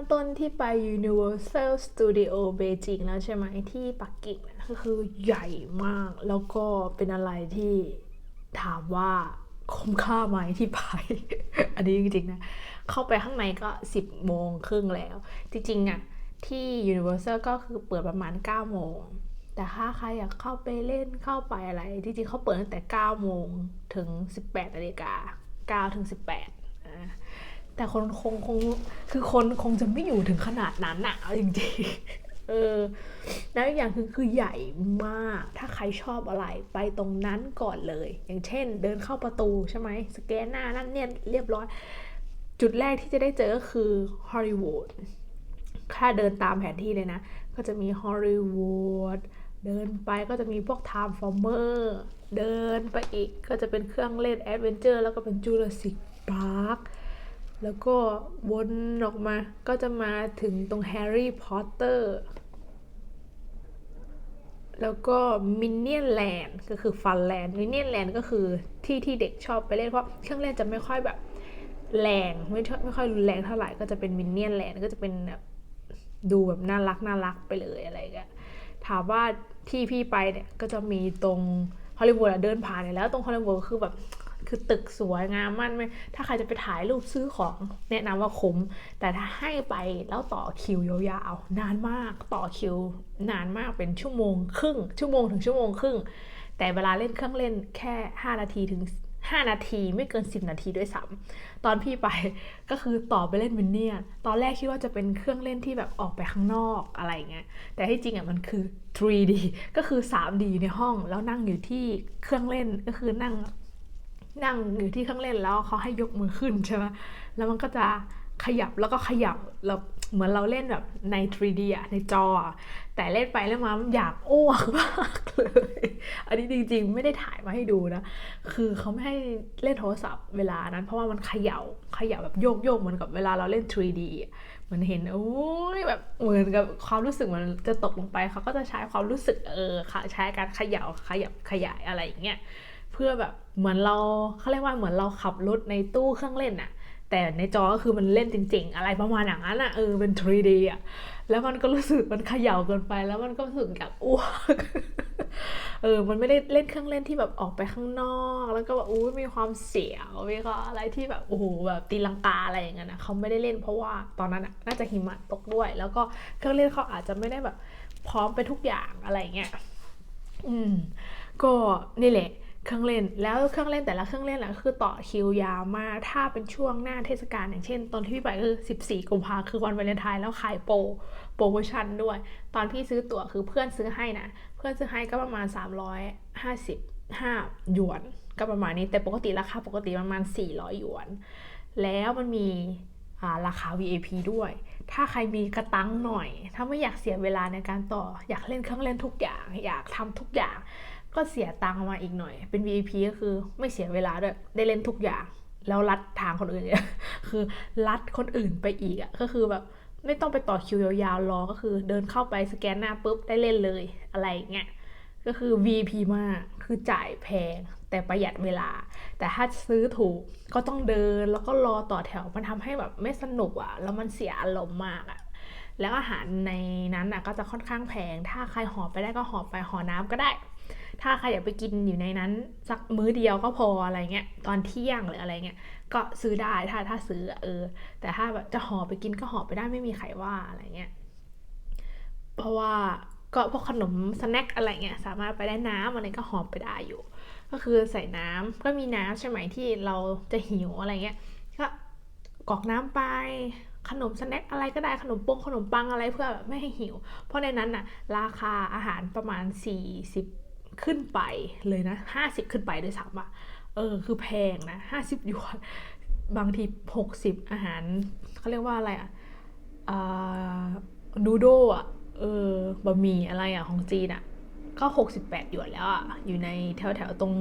งต้นที่ไป Universal Studio Beijing แล้วใช่ไหมที่ปักกิ่งก็คือใหญ่มาก แล้วก็เป็นอะไรที่ถามว่าคุ้มค่าไหมที่ไป อันนี้จริงๆนะ เข้าไปข้างในก็ 10 โมงครึ่งแล้ว จริงๆอะที่ Universal ก็คือเปิดประมาณ 9 โมง แต่ถ้าใครอยากเข้าไปเล่นเข้าไปอะไร จริงๆเขาเปิดตั้งแต่ 9 โมงถึง 18นาฬิกา9ถึง 18อ่า แต่คนคงคงคือคนคงจะไม่อยู่ถึงขนาดนั้นอะเอาจริงๆเออแล้วอีกอย่างคือคือใหญ่มาก ถ้าใครชอบอะไรไปตรงนั้นก่อนเลย อย่างเช่น เดินเข้าประตูใช่ไหมสแกนหน้านั่นเนี่ยเรียบร้อย จุดแรกที่จะได้เจอก็คือฮอลลีวูดถ้าเดินตามแผนที่เลยนะ ก็จะมีฮอลลีวูดเดินไปก็จะมีพวก Time Former เดินไปอีกก็จะเป็นเครื่องเล่นแอดเวนเจอร์แล้วก็เป็นจูราสสิกพาร์ค แล้วก็วนออกมาก็จะมาถึงตรงแฮร์รี่พอตเตอร์แล้วก็มินเนี่ยนแลนด์ก็คือฟันแลนด์มินเนี่ยนแลนด์ก็คือที่ที่เด็กชอบไปเล่นเพราะเครื่องเล่นจะไม่ค่อยแบบแรงไม่ไม่ค่อยรุนแรงเท่าไหร่ก็จะเป็นมินเนี่ยนแลนด์ก็จะเป็นแบบดูแบบน่ารักน่ารักไปเลยอะไรอย่างเงี้ยถามว่าที่พี่ไปเนี่ยก็จะมีตรงฮอลลีวูดเดินผ่านเนี่ยแล้วตรงฮอลลีวูดคือแบบ คือตึกสวยงามมากไหมถ้าใครจะไปถ่ายรูปซื้อของแนะนำว่าคุ้ม แต่ถ้าให้ไปแล้วต่อคิวยาวๆนานมากต่อคิว นานมากเป็นชั่วโมงครึ่ง ชั่วโมงถึงชั่วโมงครึ่ง แต่เวลาเล่นเครื่องเล่นแค่ 5 นาทีถึง 5 นาทีไม่เกิน 10 นาทีด้วยซ้ำตอนพี่ไปก็คือต่อไปเล่นมินเนี่ยตอนแรกคิดว่าจะเป็นเครื่องเล่นที่แบบออกไปข้างนอกอะไรเงี้ยแต่ที่จริงอะมันคือ 3D ก็คือ 3D ในห้องแล้วนั่งอยู่ที่เครื่องเล่นก็คือนั่ง นั่งอยู่ที่เครื่องเล่นแล้วเขาให้ยกมือขึ้นใช่ไหมแล้วมันก็จะขยับแล้วก็ขยับแล้วเหมือนเราเล่นแบบใน 3D อะในจอ แต่เล่นไปเล่นมาอยากอ้วกมากเลย อันนี้จริงๆ ไม่ได้ถ่ายมาให้ดูนะ คือเขาไม่ให้เล่นโทรศัพท์เวลานั้น เพราะว่ามันเขย่าเขย่าแบบโยกโยกเหมือนกับเวลาเราเล่น 3D เหมันเห็นโอ้ยแบบเหมือนกับความรู้สึกมันจะตกลงไปเขาก็จะใช้ความรู้สึกเออค่ะใช้การเขย่าขยับขยายอะไรอย่างเงี้ย พื่อแบบเหมือนเราเขาเรียกว่าเหมือนเราขับรถในตู้เครื่องเล่นอะแต่ในจอก็คือมันเล่นจริง ๆ อะไรประมาณอย่างนั้นอะเออเป็น 3D อะแล้วมันก็รู้สึกมันเขย่าเกินไป แล้วมันก็รู้สึกอยากอ้วกเออ มันไม่ได้เล่นเครื่องเล่นที่แบบออกไปข้างนอก แล้วก็แบบอู้มีความเสียวมีความอะไรที่แบบโอ้โหแบบตีลังกาอะไรอย่างเงี้ยนะเขาไม่ได้เล่นเพราะว่าตอนนั้นอะน่าจะหิมะตกด้วย แล้วก็เครื่องเล่นเขาอาจจะไม่ได้แบบพร้อมไปทุกอย่างอะไรเงี้ยอืมก็นี่แหละ เครื่องเล่น แล้วเครื่องเล่นแต่ละเครื่องเล่นอะคือต่อคิวยาวมาก ถ้าเป็นช่วงหน้าเทศกาลอย่างเช่น ตอนที่พี่ไปคือ 14 กุมภาคือวันวาเลนไทน์แล้วขายโปรโปรโมชั่นด้วย ตอนพี่ซื้อตั๋วคือเพื่อนซื้อให้นะ เพื่อนซื้อให้ก็ประมาณ 355 หยวน ก็ประมาณนี้ แต่ปกติราคาปกติประมาณ 400 หยวน แล้วมันมีราคา VIP ด้วย ถ้าใครมีกระตังหน่อย ถ้าไม่อยากเสียเวลาในการต่อ อยากเล่นเครื่องเล่นทุกอย่าง อยากทำทุกอย่าง ก็เสียตังค์มาอีกหน่อย เป็น VIP ก็คือไม่เสียเวลาด้วย ได้เล่นทุกอย่าง แล้วรัดทางคนอื่นเนี่ยคือรัดคนอื่นไปอีกอะก็คือแบบไม่ต้องไปต่อคิวยาวๆรอ ก็คือเดินเข้าไปสแกนหน้าปุ๊บได้เล่นเลยอะไรเงี้ย ก็คือ VIP มาก คือจ่ายแพง แต่ประหยัดเวลา แต่ถ้าซื้อถูกก็ต้องเดินแล้วก็รอต่อแถว มันทำให้แบบไม่สนุกอะแล้วมันเสียอารมณ์มากอะแล้วอาหารในนั้นอะก็จะค่อนข้างแพง ถ้าใครหอบไปได้ก็หอบไปหอน้ำก็ได้ ถ้าใครอยากไปกินอยู่ในนั้นสักมื้อเดียวก็พออะไรเงี้ยตอนเที่ยงหรืออะไรเงี้ยก็ซื้อได้ถ้าถ้าซื้อเออ แต่ถ้าแบบจะห่อไปกินก็ห่อไปได้ไม่มีใครว่าอะไรเงี้ยเพราะว่าก็พวกขนมสแน็คอะไรเงี้ยสามารถไปได้น้ำอะไรก็หอบไปได้อยู่ ก็คือใส่น้ำก็มีน้ำใช่ไหมที่เราจะหิวอะไรเงี้ยก็กรอกน้ำไปขนมสแน็คอะไรก็ได้ขนมปงขนมปังอะไรเพื่อแบบไม่ให้หิว เพราะในนั้นน่ะราคาอาหารประมาณ 40 ขึ้นไปเลยนะ50ขึ้นไปด้วยซ้ำอะเออคือแพงนะ50หยวนบางที60อาหารเขาเรียกว่าอะไรอะอ่านูโดอะเออบะหมี่อะไรอะของจีนอะก็ 68 หยวนแล้วอะ อยู่ในแถวแถวๆตรง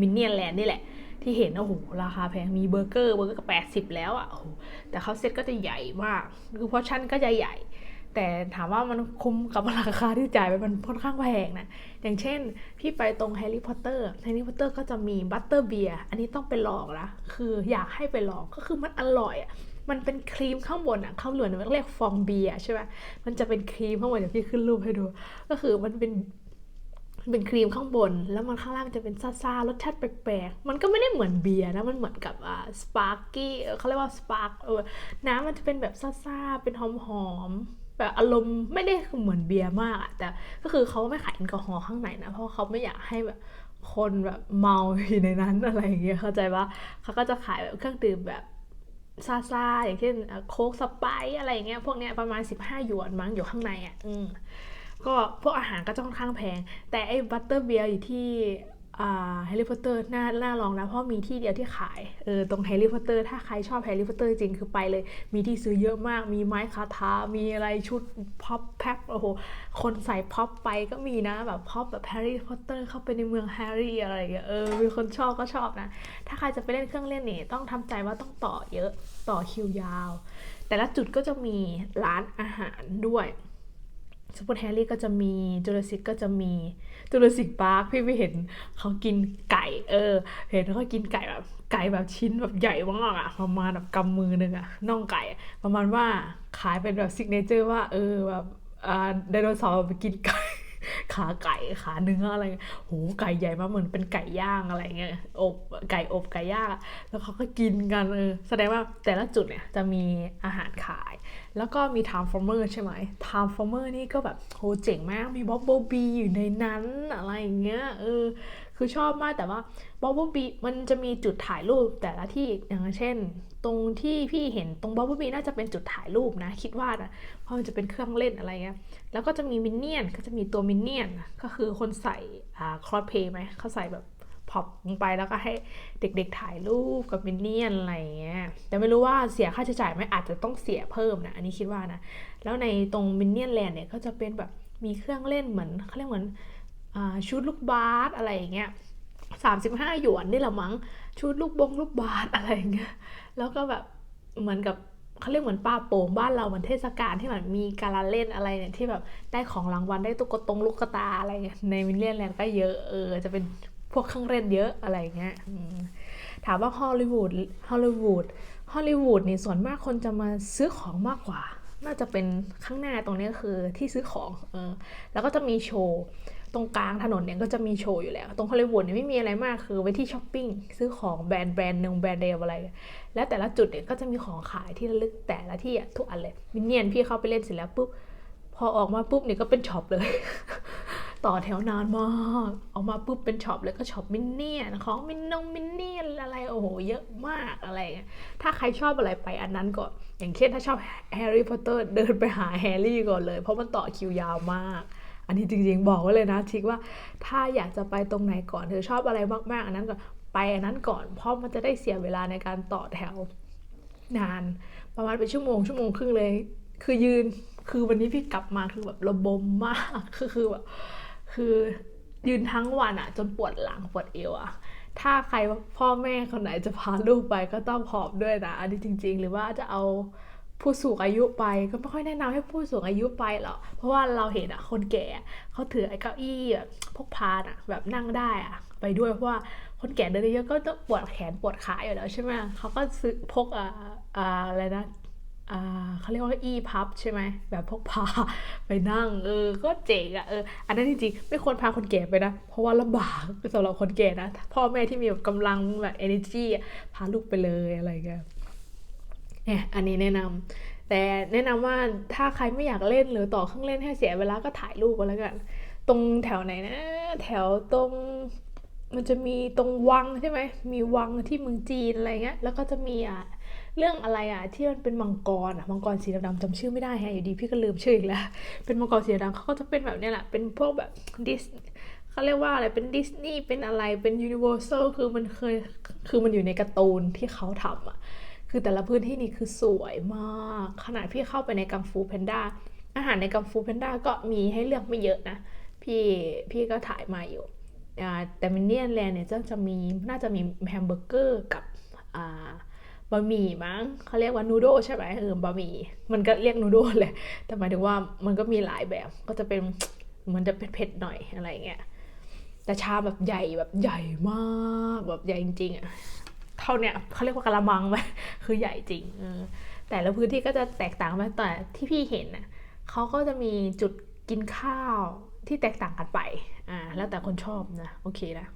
มินเนียนแลนด์นี่แหละ ที่เห็นโอ้โหราคาแพง มีเบอร์เกอร์เบอร์เกอร์ก็80 แล้วอะโอ้โหแต่เขาเซ็ตก็จะใหญ่มาก คือพอชั่นก็จะใหญ่ แต่ถามว่ามันคุ้มกับราคาที่จ่ายไปมันค่อนข้างแพงนะ อย่างเช่น พี่ไปตรงแฮร์รี่พอตเตอร์แฮร์รี่พอตเตอร์ก็จะมีบัตเตอร์เบียร์อันนี้ต้องไปลองนะคืออยากให้ไปลองก็คือมันอร่อยอะมันเป็นครีมข้างบนอะข้างบนมันเรียกฟองเบียร์ใช่ไหมมันจะเป็นครีมข้างบนเดี๋ยวพี่ขึ้นรูปให้ดู ก็คือมันเป็นเป็นครีมข้างบน แล้วมันข้างล่างจะเป็นซ่าๆรสชาติแปลกๆ มันก็ไม่ได้เหมือนเบียร์นะ มันเหมือนกับอ่าสปาร์กี้เขาเรียกว่าสปาร์กเออน้ำมันจะเป็นแบบซ่าๆเป็นหอมๆ แบบอารมณ์ไม่ได้เหมือนเบียร์มากอะแต่ก็คือเขาไม่ขายแอลกอฮอล์ข้างในนะ เพราะเขาไม่อยากให้แบบคนแบบเมาอยู่ในนั้นอะไรอย่างเงี้ยเข้าใจว่าเขาก็จะขายแบบเครื่องดื่มแบบซาซาอย่างเช่นโค้กสไปอะไรอย่างเงี้ยพวกเนี้ยประมาณ 15 หยวนมั้งอยู่ข้างในอะอืมก็พวกอาหารก็จะค่อนข้างแพง แต่ไอ้บัตเตอร์เบียร์อยู่ที่ แฮร์รี่พอตเตอร์น่าน่าลองนะเพราะมีที่เดียวที่ขายเออตรงแฮร์รี่พอตเตอร์ถ้าใครชอบแฮร์รี่พอตเตอร์จริงคือไปเลย มีที่ซื้อเยอะมาก มีไม้คาทามีอะไรชุดพ็อปแพ็คโอ้โหคนใส่พ็อปไปก็มีนะแบบพ็อปแบบแฮร์รี่พอตเตอร์เข้าไปในเมืองแฮร์รี่อะไรอย่างเงี้ยเออมีคนชอบก็ชอบนะ ถ้าใครจะไปเล่นเครื่องเล่นนี่ต้องทำใจว่าต้องต่อเยอะต่อคิวยาว แต่ละจุดก็จะมีร้านอาหารด้วย ซูเปอร์แฮร์รี่ก็จะมีจูราสิกก็จะมีจูราสิกพาร์คพี่ไปเห็นเขากินไก่เออ เห็นเขากินไก่แบบไก่แบบชิ้นแบบใหญ่มากอะประมาณแบบกำมือหนึ่งอะน่องไก่ประมาณว่าขายเป็นแบบซิกเนเจอร์ว่าเออแบบอ่าไดโนเสาร์ไปกินไก่ ขาไก่ขาเนื้ออะไรโหไก่ใหญ่มากเหมือนเป็นไก่ย่างอะไรเงี้ยอบไก่อบไก่ย่างแล้วเขาก็กินกันเออแสดงว่าแต่ละจุดเนี่ยจะมีอาหารขาย แล้วก็มีทามฟอร์เมอร์ใช่ไหมทามฟอร์เมอร์นี่ก็แบบโหเจ๋งมากมีบ๊อบบีอยู่ในนั้นอะไรอย่างเงี้ยเออ คือชอบมากแต่ว่า Bumblebee มันจะมีจุดถ่ายรูปแต่ละที่อย่างเช่น ตรงที่พี่เห็นตรง Bumblebee น่าจะเป็นจุดถ่ายรูปนะคิดว่านะเพราะมันจะเป็นเครื่องเล่นอะไรเงี้ยแล้วก็จะมีมินเนี่ยนก็จะมีตัวมินเนี่ยนก็คือคนใส่อ่าคลอสเพย์ไหมเขาใส่แบบพอปลงไปแล้วก็ให้เด็กๆถ่ายรูปกับมินเนี่ยนอะไรเงี้ยแต่ไม่รู้ว่าเสียค่าใช้จ่ายไหมอาจจะต้องเสียเพิ่มนะอันนี้คิดว่านะแล้วในตรงมินเนี่ยนแลนด์เนี่ยก็จะเป็นแบบมีเครื่องเล่นเหมือนเขาเรียกเหมือน ชุดลูกบาสอะไรอย่างเงี้ยสามสิบห้าหยวนนี่แหละมั้งชุดลูกบงลูกบาสอะไรอย่างเงี้ยแล้วก็แบบเหมือนกับเขาเรียกเหมือนปลาโป่งบ้านเราเหมือนเทศกาลที่แบบมีการลเล่นอะไรเนี่ยที่แบบได้ของรางวัลได้ตุ๊กตงลูกตาอะไรเงี้ยในมินเนียนแลนด์ก็เยอะเออจะเป็นพวกเครื่องเล่นเยอะอะไรเงี้ยถามว่าฮอลลีวูดฮอลลีวูดฮอลลีวูดนี่ส่วนมากคนจะมาซื้อของมากกว่า น่าจะเป็นข้างหน้าตรงนี้ก็คือที่ซื้อของเออแล้วก็จะมีโชว์ ตรงกลางถนนเนี่ยก็จะมีโชว์อยู่แล้ว ตรงฮอลลีวูดเนี่ยไม่มีอะไรมากคือไว้ที่ช้อปปิ้งซื้อของแบรนด์แบรนด์หนึ่งแบรนด์เดียวอะไร และแต่ละจุดเนี่ยก็จะมีของขายที่ระลึกแต่ละที่อะทุกอันเลยมินเนี่ยนพี่เข้าไปเล่นเสร็จแล้วปุ๊บพอออกมาปุ๊บเนี่ยก็เป็นช็อปเลย ต่อแถวนานมากออกมาปุ๊บเป็นช็อปเลยก็ช็อปมินเนี่ยนของมินนงมินเนี่ยนอะไรโอ้โหเยอะมากอะไร ถ้าใครชอบอะไรไปอันนั้นก่อนอย่างเช่นถ้าชอบแฮร์รี่พอตเตอร์เดินไปหาแฮร์รี่ก่อนเลย เพราะมันต่อคิวยาวมาก อันนี้จริง ๆ บอกไว้เลยนะทิกว่าถ้าอยากจะไปตรงไหนก่อนเธอชอบอะไรมากๆ อันนั้นก่อนไปอันนั้นก่อน เพราะมันจะได้เสียเวลาในการต่อแถวนาน ประมาณเป็นชั่วโมงชั่วโมงครึ่งเลย คือยืนคือวันนี้พี่กลับมาคือแบบระบมมากคือคือแบบคือยืนทั้งวันอะจนปวดหลังปวดเอวอะถ้าใครพ่อแม่คนไหนจะพาลูกไปก็ต้องพร้อมด้วยนะอันนี้จริง ๆ หรือว่าจะเอา ผู้สูงอายุไปก็ไม่ค่อยแนะนำให้ผู้สูงอายุไปหรอกเพราะว่าเราเห็นอะคนแก่เขาถือไอ้เก้าอี้แบบพกพาอะแบบนั่งได้อะไปด้วยเพราะว่าคนแก่เดินเยอะก็ต้องปวดแขนปวดขาอยู่แล้วใช่ไหมเขาก็ซื้อพกอ่าอ่าอะไรนะอ่าเขาเรียกว่าอีพับใช่ไหมแบบพกพาไปนั่ง เออ ก็เจ๋งอะเอออันนั้นจริงๆไม่ควรพาคนแก่ไปนะ เพราะว่าลำบากสำหรับคนแก่นะ พ่อแม่ที่มีแบบกำลังแบบ energy พาลูกไปเลยอะไรเงี้ย เนี่ยอันนี้แนะนำแต่แนะนำว่าถ้าใครไม่อยากเล่นหรือต่อเครื่องเล่นให้เสียเวลาก็ถ่ายรูปก็แล้วกัน ตรงแถวไหนนะ แถวตรงมันจะมีตรงวังใช่ไหม มีวังที่เมืองจีนอะไรเงี้ย แล้วก็จะมีอะเรื่องอะไรอะที่มันเป็นมังกรอะมังกรสีดำๆจำชื่อไม่ได้แฮะอยู่ดีพี่ก็ลืมชื่ออีกแล้ว เป็นมังกรสีดำเขาก็จะเป็นแบบเนี้ยแหละ เป็นพวกแบบดิสเขาเรียกว่าอะไร เป็นดิสนีย์ เป็นอะไร เป็นยูนิเวอร์แซลคือมันเคย คือมันอยู่ในการ์ตูนที่เขาทำอะ คือแต่ละพื้นที่นี่คือสวยมาก ขนาดพี่เข้าไปในกังฟูแพนด้าอาหารในกังฟูแพนด้าก็มีให้เลือกไม่เยอะนะ พี่พี่ก็ถ่ายมาอยู่อ่าแต่มินเนียนแลนด์เนี่ยจะจะมีน่าจะมีแฮมเบอร์เกอร์กับอ่าบะหมี่มั้งเขาเรียกว่านูโดใช่ไหมเออบะหมี่มันก็เรียกนูโดเลย แต่หมายถึงว่ามันก็มีหลายแบบก็จะเป็นมันจะเผ็ดๆหน่อยอะไรเงี้ยแต่ชามแบบใหญ่แบบใหญ่มากแบบใหญ่จริงๆอะ ท่าเนี้ยเขาเรียกว่ากะละมังไหมคือใหญ่จริงเออแต่ละพื้นที่ก็จะแตกต่างไปแต่ที่พี่เห็นน่ะเขาก็จะมีจุดกินข้าวที่แตกต่างกันไปอ่าแล้วแต่คนชอบนะโอเคนะ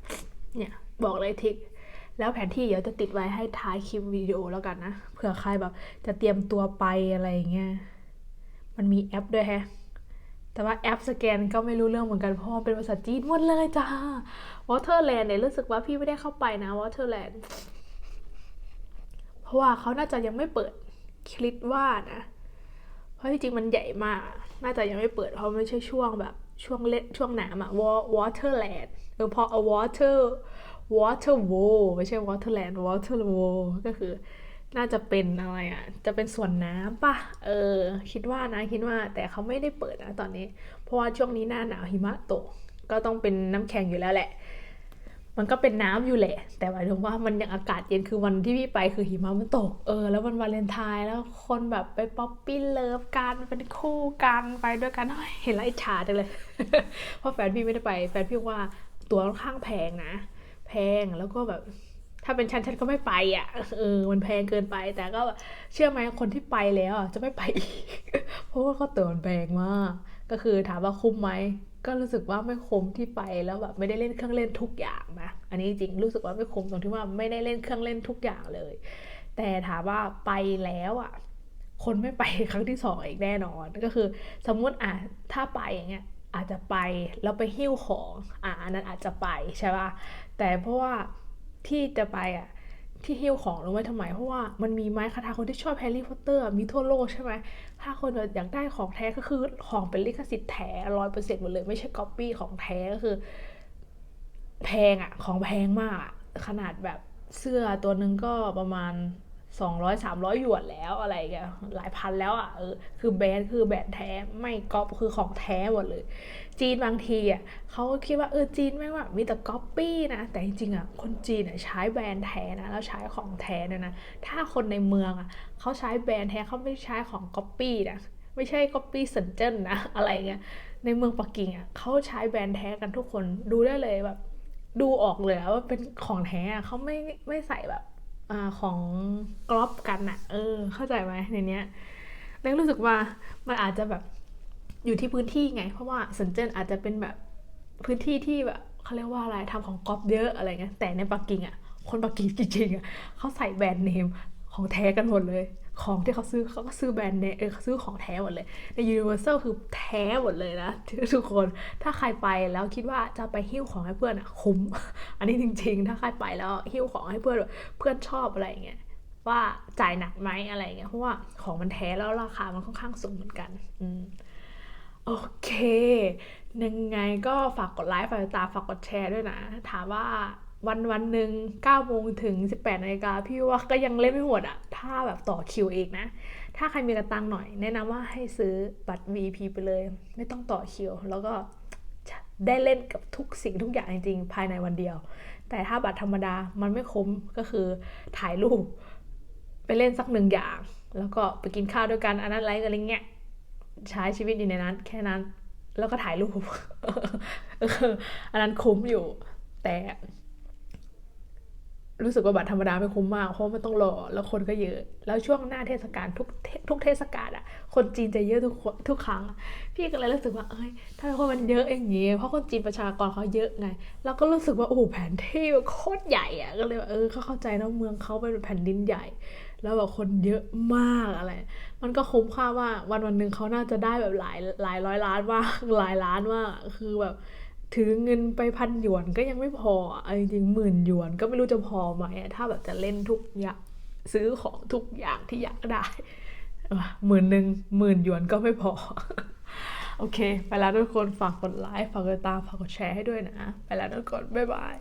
เนี่ยบอกเลยทิกแล้วแผนที่เดี๋ยวจะติดไว้ให้ท้ายคลิปวิดีโอแล้วกันนะเผื่อใครแบบจะเตรียมตัวไปอะไรอย่างเงี้ยมันมีแอปด้วยแฮะแต่ว่าแอปสแกนก็ไม่รู้เรื่องเหมือนกันเพราะเป็นภาษาจีนหมดเลยจ้าวอเ e อร์แลนด์เนี่ยรู้สึกว่าพี่ไม่ได้เข้าไปนะวอเ e อร์แลนด์ ราะว่าเขาน่าจะยังไม่เปิดคิดว่านะ เพราะที่จริงมันใหญ่มาก น่าจะยังไม่เปิดเพราะไม่ใช่ช่วงแบบช่วงเล่นช่วงหนามอะวอเ e อร์แลนด์เออพอเอาวอเ e อร์ water w a l ไม่ใช่ waterland water w a l ก็คือ น่าจะเป็นอะไรอะจะเป็นส่วนน้ำป่ะ เออ คิดว่านะคิดว่าแต่เขาไม่ได้เปิดนะตอนนี้ เพราะว่าช่วงนี้หน้าหนาวหิมะตก ก็ต้องเป็นน้ำแข็งอยู่แล้วแหละ มันก็เป็นน้ำอยู่แหละ แต่หมายถึงว่ามันยังอากาศเย็นคือวันที่พี่ไปคือหิมะมันตกเออแล้วมันวาเลนไทน์แล้วคนแบบไปป๊อปปี้เลิฟกันเป็นคู่กันไปด้วยกันเห็นแล้วอิจฉาจังเลย เพราะแฟนพี่ไม่ได้ไปแฟนพี่ว่าตั๋วค่อนข้างแพงนะ แพงแล้วก็แบบ ถ้าเป็นฉันฉันก็ไม่ไปอะเออมันแพงเกินไป แต่ก็เชื่อไหมคนที่ไปแล้วจะไม่ไปอีกเพราะว่าเขาตั๋วมันแพงมากก็คือถามว่าคุ้มไหม ก็รู้สึกว่าไม่คุ้มที่ไปแล้วแบบไม่ได้เล่นเครื่องเล่นทุกอย่างนะอันนี้จริงรู้สึกว่าไม่คุ้มตรงที่ว่าไม่ได้เล่นเครื่องเล่นทุกอย่างเลย แต่ถามว่าไปแล้วอะคนไม่ไปครั้งที่สองอีกแน่นอนก็คือ สมมุติอะถ้าไปอย่างเงี้ยอาจจะไปแล้วไปหิ้วของอ่านั้นอาจจะไปใช่ป่ะแต่เพราะว่าที่จะไปอะ ที่หิ้วของลงไว้ทำไม เพราะว่ามันมีไม้คาถาคนที่ชอบแฮร์รี่พอตเตอร์มีทั่วโลกใช่ไหมถ้าคนอยากได้ของแท้ก็คือของเป็นลิขสิทธิ์แท้ร้อยเปอร์เซ็นต์หมดเลย ไม่ใช่ก๊อปปี้ของแท้ก็คือ แพงอะของแพงมากขนาดแบบเสื้อตัวหนึ่งก็ประมาณ สองร้อยสามร้อยหยวนแล้วอะไรแกหลายพันแล้วอะเออคือแบรนด์คือแบรนด์แท้ไม่ก๊อปคือของแท้หมดเลย จีนบางทีอะเขาคิดว่าเออจีนไม่ว่ามีแต่ก๊อปปี้นะแต่จริงๆอะคนจีนอะใช้แบรนด์แท้นะแล้วใช้ของแท้ด้วยนะถ้าคนในเมืองอะเขาใช้แบรนด์แท้เขาไม่ใช้ของก๊อปปี้นะไม่ใช่ก๊อปปี้เซินเจิ้นนะอะไรเงี้ยในเมืองปักกิ่งอะเขาใช้แบรนด์แท้กันทุกคนดูได้เลยแบบ ดูออกเลยว่าเป็นของแท้เขาไม่ไม่ใส่แบบ อของกรอบกันอะเออ เข้าใจไหมในเนี้ยเล้รู้สึกว่ามันอาจจะแบบอยู่ที่พื้นที่ไง เพราะว่าสันเจิ้นอาจจะเป็นแบบพื้นที่ที่แบบเขาเรียกว่าอะไรทำของกรอบเยอะอะไรเงี้ยแต่ในปักกิ่งอะคนปักกิ่งจริงๆอะเขาใส่แบรนด์เนมของแท้กันหมดเลย ของที่เขาซื้อเขาก็ซื้อแบรนด์เนมเออเขาซื้อของแท้หมดเลย ใน Universal คือแท้หมดเลยนะทุกคนถ้าใครไปแล้วคิดว่าจะไปหิ้วของให้เพื่อนอะคุ้ม อันนี้จริง ๆ ถ้าใครไปแล้วหิ้วของให้เพื่อนเพื่อนชอบอะไรเงี้ยว่าจ่ายหนักไหมอะไรเงี้ยเพราะว่าของมันแท้แล้วราคามันค่อนข้างสูงเหมือนกันอืมโอเค ยังไงก็ฝากกดไลค์ฝากติดตามฝากกดแชร์ด้วยนะ ถามว่า วันวันหนึ่งเก้าโมงถึงสิบแปดนาฬิกาพี่ว่าก็ยังเล่นไม่หมดอะถ้าแบบต่อคิวเองนะ ถ้าใครมีกระตังหน่อย แนะนำว่าให้ซื้อบัตร VIP ไปเลย ไม่ต้องต่อคิว แล้วก็ได้เล่นกับทุกสิ่งทุกอย่างจริงๆ ภายในวันเดียว แต่ถ้าบัตรธรรมดามันไม่คุ้มก็คือถ่ายรูป ไปเล่นสักหนึ่งอย่าง แล้วก็ไปกินข้าวด้วยกันอันนั้นอะไรอะไรเงี้ยใช้ชีวิตอยู่ในนั้น แค่นั้น แล้วก็ถ่ายรูปอันนั้นคุ้มอยู่ แต่ รู้สึกว่าบัตรธรรมดาไม่คุ้มมากเพราะมันต้องรอแล้วคนก็เยอะ แล้วช่วงหน้าเทศกาลทุกทุกเทศกาลอะ คนจีนจะเยอะทุกทุกครั้ง พี่ก็เลยรู้สึกว่าเอ้ยถ้าคนมันเยอะอย่างงี้ เพราะคนจีนประชากรเขาเยอะไงแล้วก็รู้สึกว่าโอ้แผนที่โคตรใหญ่อะก็เลยเออเขาเข้าใจนะเมืองเขาเป็นแผ่นดินใหญ่ แล้วแบบคนเยอะมากอะไร มันก็คุ้มค่าว่าวันวันหนึ่งเขาน่าจะได้แบบหลายหลายร้อยล้านว่าหลายล้านว่าคือแบบ ถือเงินไปพันหยวนก็ยังไม่พออะจริงๆหมื่นหยวนก็ไม่รู้จะพอไหมถ้าแบบจะเล่นทุกอย่างซื้อของทุกอย่างที่อยากได้หมื่นหนึ่งหมื่นหยวนก็ไม่พอ โอเค ไปแล้วทุกคนฝากกดไลค์ฝากกดตามฝากกดแชร์ให้ด้วยนะ ไปแล้วทุกคนบ๊ายบาย